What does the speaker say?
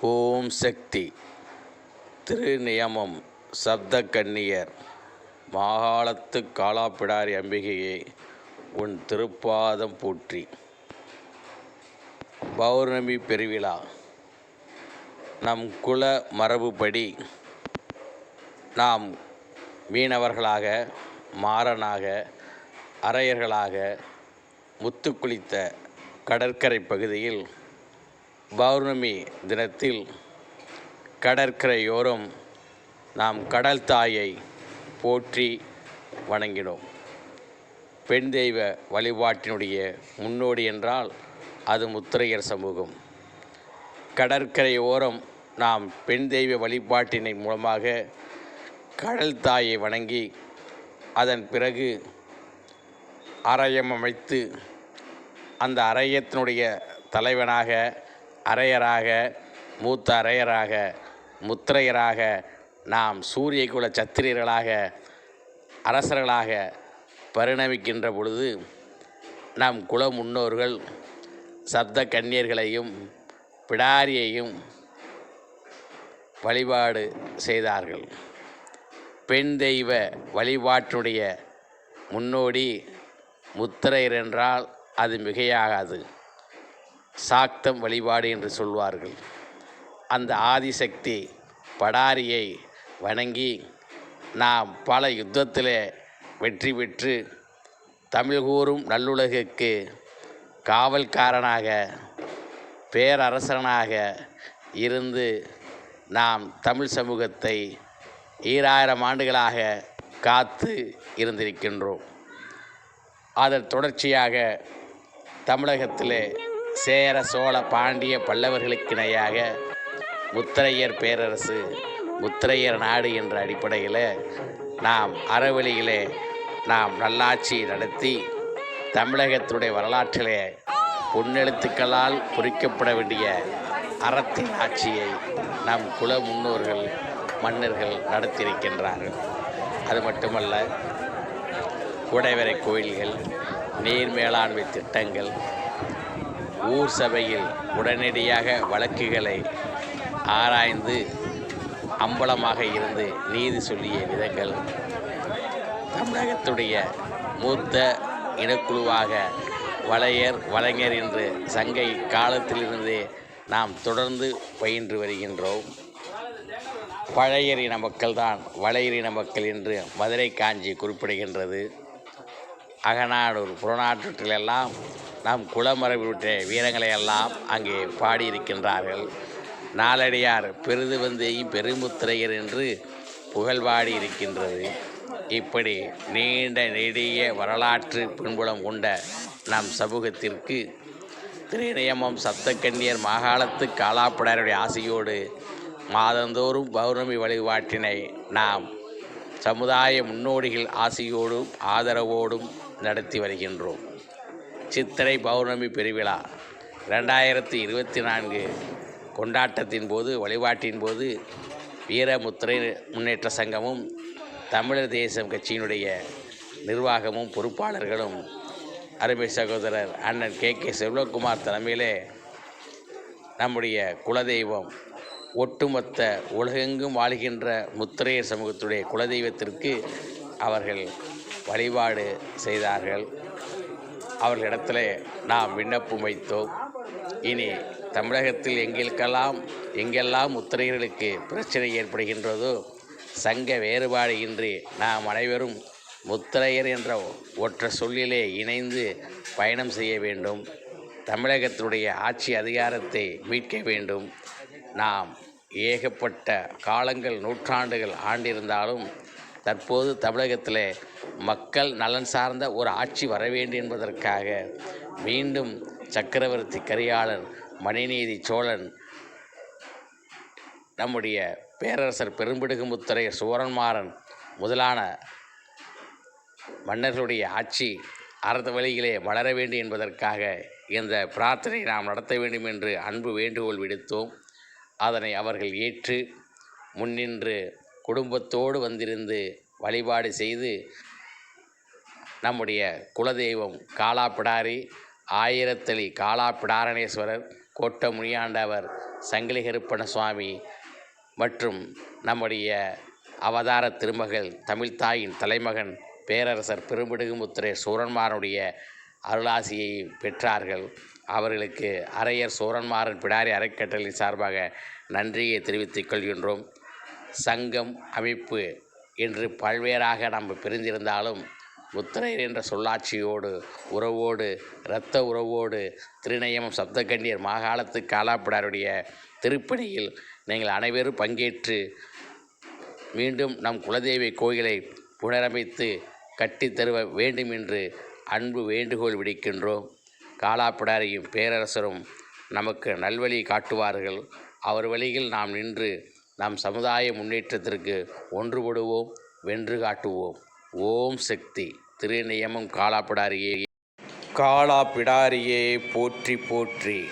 ஓம் சக்தி. திருநியமம். சப்த கன்னியர் மாகாளத்து காலாப்பிடாரி அம்பிகையே உன் திருப்பாதம் போற்றி. பௌர்ணமி பெருவிழா. நம் குல மரபுப்படி நாம் மீனவர்களாக மாறனாக அரையர்களாக முத்து குளித்த கடற்கரை பகுதியில் பௌர்ணமி தினத்தில் கடற்கரையோரம் நாம் கடல் தாயை போற்றி வணங்கினோம். பெண் தெய்வ வழிபாட்டினுடைய முன்னோடி என்றால் அது முத்திரையர் சமூகம். கடற்கரையோரம் நாம் பெண் தெய்வ வழிபாட்டினை மூலமாக கடல் தாயை வணங்கி அதன் பிறகு அரையம் அமைத்து அந்த அரையத்தினுடைய தலைவனாக அரையராக மூத்த அரையராக முத்திரையராக நாம் சூரியகுல சத்திரியர்களாக அரசர்களாக பரிணமிக்கின்ற பொழுது நம் குல முன்னோர்கள் சப்த கன்னியர்களையும் பிடாரியையும் வழிபாடு செய்தார்கள். பெண் தெய்வ வழிபாட்டுடைய முன்னோடி முத்திரையர் என்றால் அது மிகையாகாது. சாக்தம் வழிபாடு என்று சொல்வார்கள். அந்த ஆதிசக்தி படாரியை வணங்கி நாம் பல யுத்தத்தில் வெற்றி பெற்று தமிழ் கூறும் நல்லுலகுக்கு காவல்காரனாக பேரரசனாக இருந்து நாம் தமிழ் சமூகத்தை ஈராயிரம் ஆண்டுகளாக காத்து இருந்திருக்கின்றோம். அதன் தொடர்ச்சியாக தமிழகத்திலே சேர சோழ பாண்டிய பல்லவர்களுக்கிணையாக முத்திரையர் பேரரசு முத்திரையர் நாடு என்ற அடிப்படையில் நாம் அறவழியிலே நாம் நல்லாட்சி நடத்தி தமிழகத்துடைய வரலாற்றிலே பொன்னெழுத்துக்களால் குறிக்கப்பட வேண்டிய அறத்தின் ஆட்சியை நம் குல முன்னோர்கள் மன்னர்கள் நடத்தியிருக்கின்றார்கள். அது மட்டுமல்ல குடைவரை கோயில்கள் நீர் மேலாண்மை திட்டங்கள் ஊர் சபையில் உடனடியாக வழக்குகளை ஆராய்ந்து அம்பலமாக இருந்து நீதி சொல்லிய விதங்கள் தமிழகத்துடைய மூத்த இனக்குழுவாக வளையர் வலைஞர் என்று சங்கை காலத்திலிருந்தே நாம் தொடர்ந்து பயின்று வருகின்றோம். பழையர் இன மக்கள்தான் வளையர் இன மக்கள் என்று மதுரை காஞ்சி குறிப்பிடுகின்றது. அகநாடூர் புறநாற்றத்திலெல்லாம் நாம் குலமரபினுடைய வீரங்களை எல்லாம் அங்கே பாடியிருக்கின்றார்கள். நாலடியார் பெருது வந்தேயும் பெருமுத்திரையர் என்று புகழ்பாடி இருக்கின்றது இப்படி நீண்ட நெடிய வரலாற்று பின்புலம் கொண்ட நம் சமூகத்திற்கு திருநியமம் சப்தக்கன்னியர் மாகாணத்து காலாப்படையருடைய ஆசையோடு மாதந்தோறும் பௌர்ணமி வழிபாட்டினை நாம் சமுதாய முன்னோடிகள் ஆசையோடும் ஆதரவோடும் நடத்தி வருகின்றோம். சித்திரை பௌர்ணமி பெருவிழா ரெண்டாயிரத்தி இருபத்தி நான்கு கொண்டாட்டத்தின் போது வழிபாட்டின் போது வீரமுத்திரை முன்னேற்ற சங்கமும் தமிழர் தேசம் கட்சியினுடைய நிர்வாகமும் பொறுப்பாளர்களும் அருமை சகோதரர் அண்ணன் கே. கே. செல்வகுமார் தலைமையிலே நம்முடைய குலதெய்வம் ஒட்டுமொத்த உலகெங்கும் வாழ்கின்ற முத்திரையர் சமூகத்துடைய குலதெய்வத்திற்கு அவர்கள் வழிபாடு செய்தார்கள். அவர்களிடத்தில் நாம் விண்ணப்பம் வைத்தோம். இனி தமிழகத்தில் எங்களுக்கெல்லாம் எங்கெல்லாம் முத்திரையர்களுக்கு பிரச்சனை ஏற்படுகின்றதோ சங்க வேறுபாடு இன்றி நாம் அனைவரும் முத்திரையர் என்ற ஒற்ற சொல்லிலே இணைந்து பயணம் செய்ய வேண்டும். தமிழகத்தினுடைய ஆட்சி அதிகாரத்தை மீட்க வேண்டும். நாம் ஏகப்பட்ட காலங்கள் நூற்றாண்டுகள் ஆண்டிருந்தாலும் தற்போது தமிழகத்தில் மக்கள் நலன் சார்ந்த ஒரு ஆட்சி வர வேண்டும் என்பதற்காக மீண்டும் சக்கரவர்த்தி கரியாளன் மணிநீதி சோழன் நம்முடைய பேரரசர் பெரும்பிடுகுமுத்திரையர் சுவரன்மாறன் முதலான மன்னர்களுடைய ஆட்சி அறத வழியிலே வளர வேண்டும் என்பதற்காக இந்த பிரார்த்தனை நாம் நடத்த வேண்டும் என்று அன்பு வேண்டுகோள் விடுத்தோம். அதனை அவர்கள் ஏற்று முன்னின்று குடும்பத்தோடு வந்திருந்து வழிபாடு செய்து நம்முடைய குலதெய்வம் காலாப்பிடாரி ஆயிரத்தளி காலாப்பிடாரணேஸ்வரர் கோட்ட முனியாண்டவர் சங்கிலிகருப்பண சுவாமி மற்றும் நம்முடைய அவதார திருமகள் தமிழ்த்தாயின் தலைமகன் பேரரசர் பெரும்பிடுகுமுத்திரை சூரன்மாரனுடைய அருளாசியை பெற்றார்கள். அவர்களுக்கு அரையர் சூரன்மாறன் பிடாரி அறக்கட்டளை சார்பாக நன்றியை தெரிவித்துக் கொள்கின்றோம். சங்கம் அமைப்பு என்று பல்வேறாக நாம் பிரிந்திருந்தாலும் முத்திரையர் என்ற சொல்லாட்சியோடு உறவோடு இரத்த உறவோடு திருநயமம் சப்தகண்ணியர் மாகாலத்து காலாப்பிடாருடைய திருப்பணியில் நீங்கள் அனைவரும் பங்கேற்று மீண்டும் நம் குலதெய்வ கோயிலை புனரமைத்து கட்டித்தருவ வேண்டும் என்று அன்பு வேண்டுகோள் விடுக்கின்றோம். காலாப்பிடாரியும் பேரரசரும் நமக்கு நல்வழி காட்டுவார்கள். அவர் வழியில் நாம் நின்று நம் சமுதாய முன்னேற்றத்திற்கு ஒன்றுபடுவோம் வென்று காட்டுவோம். ஓம் சக்தி. திருநியமம் காலாப்பிடாரியே. காலாப்பிடாரியே போற்றி போற்றி.